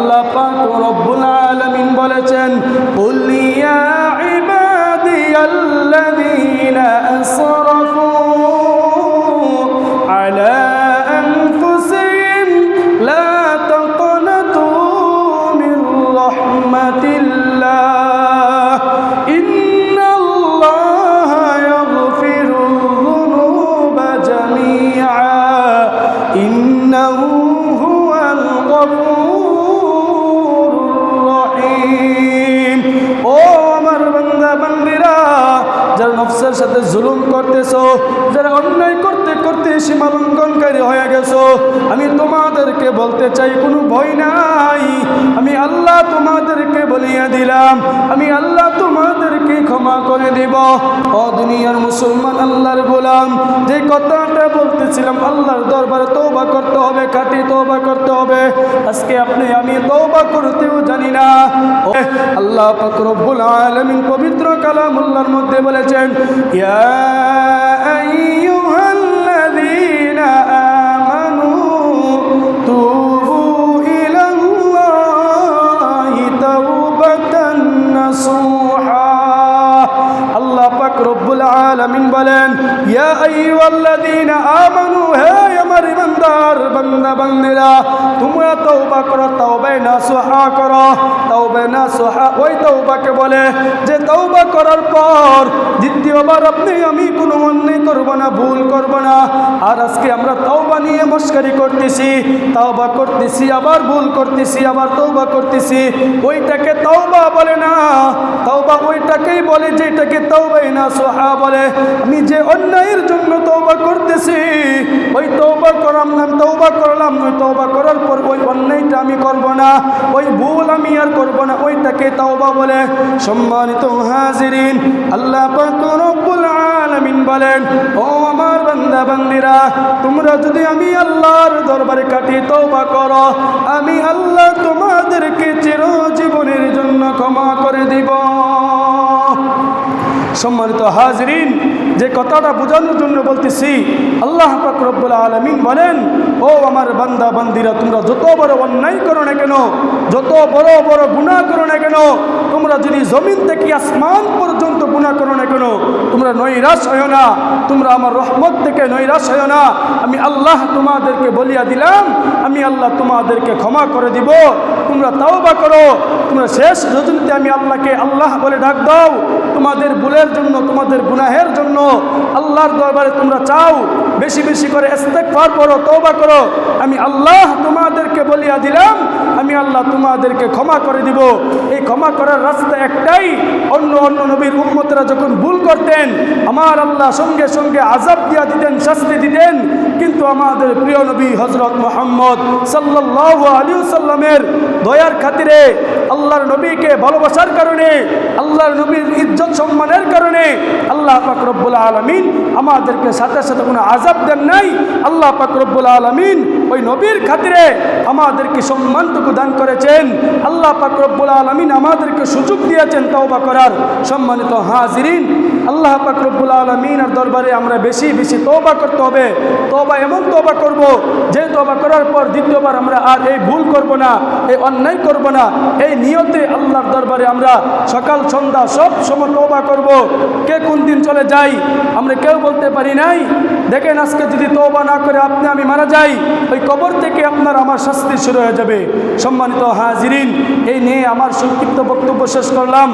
আল্লাহ পাক রব্বুল আলামিন বলেছেন, কুল ইয়া ইবাদিয়াল্লাযীনা আসরাফু আলা আনফুসিহিম, লা তাকনাতু মির রাহমাতিল্লাহ। করতেছো? যারা অন্যায় করতে করতে সীমা লঙ্ঘনকারী হয়ে গেছো, আমি তোমাদেরকে বলতে চাই, কোনো ভয় নাই। আমি আল্লাহ তোমাদেরকে বলিয়ে দিলাম, আমি আল্লাহ তোমাদেরকে ক্ষমা করে দেব। ও দুনিয়ার মুসলমান, আল্লাহর গোলাম, যে কথাটা বলতেছিলাম, আল্লাহর দরবারে তৌবা করতে হবে, খাটি তৌবা করতে হবে। আজকে আপনি আমি তৌবা করতেও জানি আল্লাহ পাক আলমিন পবিত্র কালামুল্লাহর মধ্যে বলেছেন আল্লাহ পাক আলামিন বলেন, ইয়া আইয়ুহাল্লাযীনা আমানু, হে আমার ইমানদার বান্দা, বান্দিরা, তোমরা তওবা করো তওবা নাসুহা করো। তওবা নাসুহা, ওই তওবাকে বলে যে তওবা করার পর দ্বিতীয়বার আপনি আমি কোনো না, ভুল করব না। আর আজকে আমরা তওবা নিয়ে মস্কারি করতেছি, তওবা করতেছি, আবার ভুল করতেছি, আবার তওবা করতেছি। ওইটাকে তওবা বলে না। তওবা ওইটাকেই বলে যেটাকে তওবাই না সোহা বলে। আমি যে অন্যায়ের জন্য তওবা করতেছি ওই তওবা করাম না তওবা করলাম ওই তওবা করার পর ওই অন্যায়টা আমি করব না, ওই ভুল আমি আর করব না, ওইটাকে তওবা বলে সম্মানিত হাজিরিন। আল্লাহ রব্বুল আলামিন বলেন, ও আমার বান্দা বান্দিরা তোমরা যদি আমি আল্লাহর দরবারে কাটি তওবা করো, আমি আল্লাহ তোমাদেরকে চিরজীবনের জন্য ক্ষমা করে দিব। সম্মানিত হাজরিন যে কথাটা বোঝানোর জন্য বলতেছি, আল্লাহ পাকরবুল আলমিন বলেন, ও আমার বান্দা, বান্দিরা, তোমরা যত বড় অন্যায় করো না কেন, যত বড় বড় গুণা করো না কেন তোমরা যদি জমিন থেকে আসমান পর্যন্ত গুণা করো না কেন, তোমরা নৈরাশ হয় না, তোমরা আমার রহমত থেকে নৈরাশ হয় না। আমি আল্লাহ তোমাদেরকে বলিয়া দিলাম, আমি আল্লাহ তোমাদেরকে ক্ষমা করে দিব। তোমরা তাও বা করো, তোমরা শেষ রজনীতে আমি আল্লাহকে আল্লাহ বলে ডাক দাও। তোমাদের ভুলের জন্য, তোমাদের গুনাহের জন্য আল্লাহর দরবারে তোমরা চাও। বেশি বেশি করে ইস্তেগফার করো, তওবা করো। আমি আল্লাহ তোমাদেরকে বলিয়া দিলাম আমি আল্লাহ তোমাদেরকে ক্ষমা করে দিব। এই ক্ষমা করার রাস্তা একটাই, অন্য অন্য নবীর উম্মতরা যখন ভুল করতেন, আমার আল্লাহ সঙ্গে সঙ্গে আজাব দিয়া দিতেন, শাস্তি দিতেন। কিন্তু আমাদের প্রিয় নবী হজরত মোহাম্মদ সাল্লাহ আলী সাল্লামের দয়ার খাতিরে, আল্লাহর নবীকে ভালোবাসার কারণে, আল্লাহর নবীর ইজ্জত সম্মানের কারণে আল্লাহ পাক রব্বুল আলমিন আমাদেরকে সাথে সাথে কোনো আজাব দেন নাই। আল্লাহ পাক রব্বুল আলমিন ওই নবীর খাতিরে আমাদেরকে সম্মানটুকু দান করেছেন। আল্লাহ পাক রব্বুল আলমিন আমাদেরকে সুযোগ দিয়েছেন তওবা করার। সম্মানিত হাজিরিন, আল্লাহ পাক রব্বুল আলমিনের দরবারে আমরা বেশি বেশি তওবা করতে হবে। তওবা এমন তওবা করব, যে তওবা করার পর দ্বিতীয়বার আমরা আর এই ভুল করব না, এই অন্যায় করব না। এই নিয়তে আল্লাহর দরবারে আমরা সকাল, সন্ধ্যা সব সময় তওবা করব। কে কোন দিন চলে যাই আমরা কেউ বলতে পারি নাই। দেখেন আজকে যদি তওবা না করে আপনি আমি মারা যাই, ওই কবর থেকে আপনার আমার শাস্তি শুরু হয়ে যাবে। সম্মানিত হাজিরিন, এই নিয়ে আমার সংক্ষিপ্ত বক্তব্য শেষ করলাম।